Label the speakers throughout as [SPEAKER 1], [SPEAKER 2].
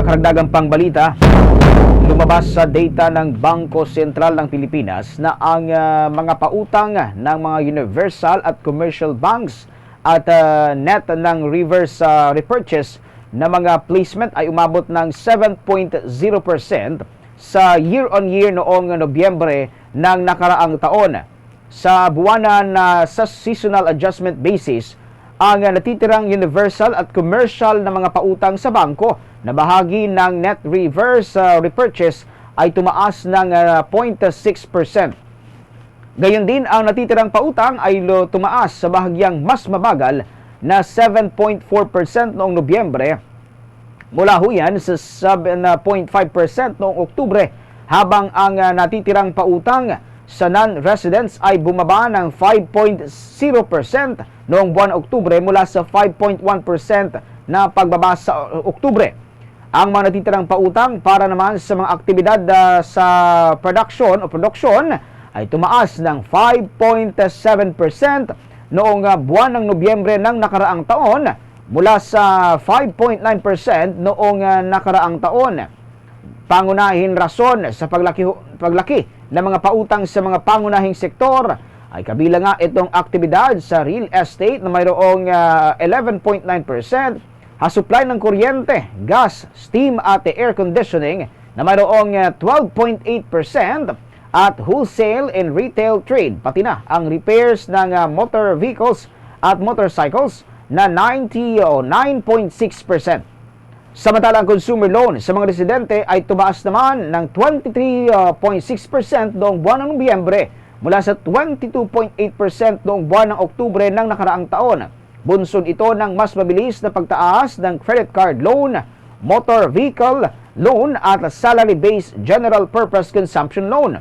[SPEAKER 1] Karagdagang pangbalita, lumabas sa data ng Bangko Sentral ng Pilipinas na ang ah, mga pautang ng mga universal at commercial banks at ah, net ng reverse ah, repurchase na mga placement ay umabot ng 7.0% sa year-on-year noong Nobyembre ng nakaraang taon. Sa buwanan na sa seasonal adjustment basis, ang uh, natitirang universal at commercial na mga pautang sa bangko na bahagi ng net reverse uh, repurchase ay tumaas ng uh, 0.6%. Gayon din ang natitirang pautang ay tumaas sa bahagyang mas mabagal na 7.4% noong Nobyembre mula ho yan sa 7.5% noong Oktubre habang ang uh, natitirang pautang sa non-residents ay bumaba ng 5.0% noong buwan Oktubre mula sa 5.1% na pagbaba sa Oktubre. Ang mga natitirang pautang para naman sa mga aktibidad uh, sa production o production ay tumaas ng 5.7% noong uh, buwan ng Nobyembre ng nakaraang taon mula sa 5.9% noong uh, nakaraang taon. Pangunahin rason sa paglaki, paglaki ng mga pautang sa mga pangunahing sektor. Ay kabilang nga itong aktibidad sa real estate na mayroong ah, 11.9%, supply ng kuryente, gas, steam at air conditioning na mayroong ah, 12.8% at wholesale and retail trade, pati na ang repairs ng ah, motor vehicles at motorcycles na 90 o 9.6%. Samantalang consumer loan sa mga residente ay tumaas naman ng 23.6% noong buwan ng Nobyembre mula sa 22.8% noong buwan ng Oktubre ng nakaraang taon. Bunsod ito ng mas mabilis na pagtaas ng credit card loan, motor vehicle loan at salary-based general purpose consumption loan.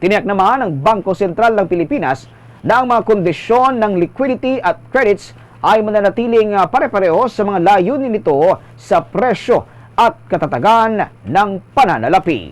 [SPEAKER 1] Tiniyak naman ng Bangko Sentral ng Pilipinas na ang mga kondisyon ng liquidity at credits ay mananatiling ah, pare-pareho sa mga layunin nito sa presyo at katatagan ng pananalapi.